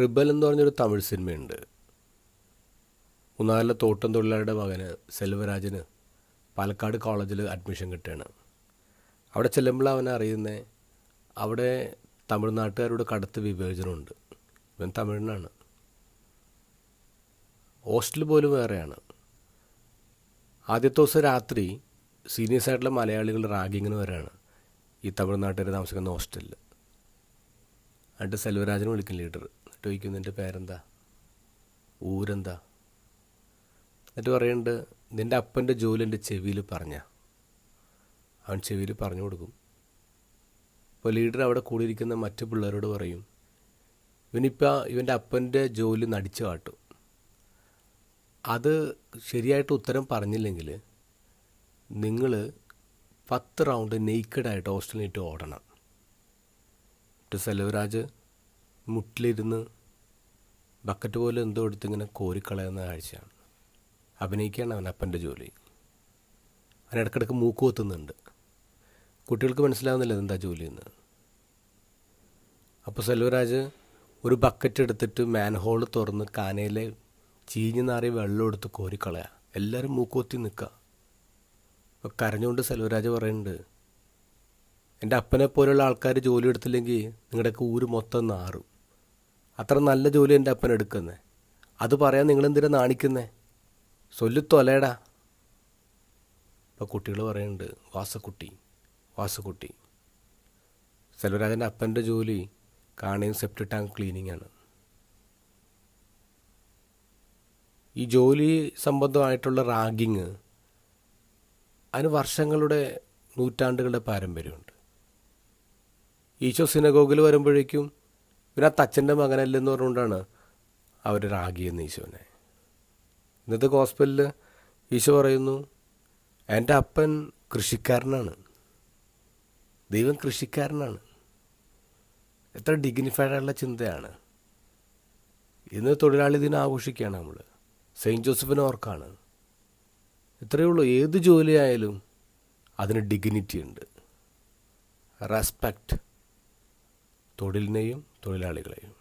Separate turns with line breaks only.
Rebel എന്ന് പറഞ്ഞൊരു തമിഴ് സിനിമയുണ്ട്. മൂന്നാറിലെ തോട്ടം തൊഴിലാളിയുടെ മകന് സെൽവരാജന് പാലക്കാട് കോളേജിൽ അഡ്മിഷൻ കിട്ടുകയാണ്. അവിടെ ചെല്ലുമ്പോൾ അവനെ അറിയുന്നത് അവിടെ തമിഴ്നാട്ടുകാരോട് കടുത്ത വിവേചനമുണ്ട്. ഇവൻ തമിഴിനാണ്. ഹോസ്റ്റൽ പോലും വേറെയാണ്. ആദ്യത്തെ ദിവസം രാത്രി സീനിയേഴ്സ് ആയിട്ടുള്ള മലയാളികൾ റാഗിങ്ങിന് വരെയാണ് ഈ തമിഴ്നാട്ടുകാർ താമസിക്കുന്ന ഹോസ്റ്റലിൽ എന്നിട്ട് സെൽവരാജനെ വിളിക്കും ലീഡർ ചോദിക്കും നിന്റെ പേരെന്താ? ഊരെന്താ? എന്നിട്ട് പറയുന്നുണ്ട് നിന്റെ അപ്പന്റെ ജോലി എന്റെ ചെവിയിൽ പറഞ്ഞ. അവൻ ചെവിയിൽ പറഞ്ഞു കൊടുക്കും. അപ്പോൾ ലീഡർ അവിടെ കൂടിയിരിക്കുന്ന മറ്റു പിള്ളേരോട് പറയും ഇവനിപ്പോൾ ഇവന്റെ അപ്പന്റെ ജോലി നടിച്ചു കാട്ടും. അത് ശരിയായിട്ട് ഉത്തരം പറഞ്ഞില്ലെങ്കിൽ നിങ്ങൾ പത്ത് റൗണ്ട് നെയ്ക്കഡായിട്ട് ഹോസ്റ്റലിനിട്ട് ഓടണം. ടു സെലവരാജ് മുട്ടിലിരുന്ന് ബക്കറ്റ് പോലെ എന്തോ എടുത്തിങ്ങനെ കോരിക്കളയുന്ന കാഴ്ചയാണ്. അഭിനയിക്കുകയാണ് അവൻ അപ്പന്റെ ജോലി. അവൻ ഇടയ്ക്കിടയ്ക്ക് മൂക്ക് കൊത്തുന്നുണ്ട്. കുട്ടികൾക്ക് മനസ്സിലാവുന്നില്ല എന്താ എന്ന്. അപ്പോൾ സെൽവരാജ് ഒരു ബക്കറ്റ് എടുത്തിട്ട് മാൻഹോൾ തുറന്ന് കാനയിലെ ചീഞ്ഞു നാറിയ വെള്ളം എടുത്ത് കോരിക്കളയാ. എല്ലാവരും മൂക്കുകൊത്തി നിൽക്കുക അപ്പോൾ കരഞ്ഞുകൊണ്ട് സെൽവരാജ് പറയുന്നുണ്ട് എന്റെ അപ്പനെ പോലെയുള്ള ആൾക്കാർ ജോലി എടുത്തില്ലെങ്കിൽ നിങ്ങളുടെയൊക്കെ ഊര് മൊത്തം നാറും. അത്ര നല്ല ജോലി എന്റെ അപ്പൻ എടുക്കുന്നത് അത് പറയാൻ നിങ്ങളെന്തിനാ നാണിക്കുന്നേ? സൊല്ലു തൊലയടാ. അപ്പോൾ കുട്ടികൾ പറയുന്നുണ്ട് വാസക്കുട്ടി വാസക്കുട്ടി. സെൽവരാജന്റെ അപ്പന്റെ ജോലി കാണയും സെപ്റ്റ് ടാങ്ക് ക്ലീനിങ് ആണ് ഈ ജോലി സംബന്ധമായിട്ടുള്ള റാഗിങ് അതിന് വർഷങ്ങളുടെ നൂറ്റാണ്ടുകളുടെ പാരമ്പര്യമുണ്ട്. ഈശോ സിനഗോഗിൽ വരുമ്പോഴേക്കും ഇതിനകത്ത് തച്ചന്റെ മകനല്ലെന്ന് പറഞ്ഞുകൊണ്ടാണ് അവർ റാഗിയെന്ന് ഈശോനെ. ഇന്നത്തെ ഹോസ്പിറ്റലിൽ ഈശോ പറയുന്നു എന്റെ അപ്പൻ കൃഷിക്കാരനാണ്. ദൈവം കൃഷിക്കാരനാണ്. എത്ര ഡിഗ്നിഫൈഡ് ആയിട്ടുള്ള ചിന്തയാണ്. ഇന്ന് തൊഴിലാളി ദിനം ആഘോഷിക്കുകയാണ് നമ്മൾ സെയിന്റ് ജോസഫിനെ ഓർക്കാണ്. ഇത്രയേ ഉള്ളൂ. ഏത് ജോലിയായാലും അതിന് ഡിഗ്നിറ്റി ഉണ്ട്. റെസ്പെക്റ്റ് തൊഴിലിനെയും തൊഴിലാളികളെയും.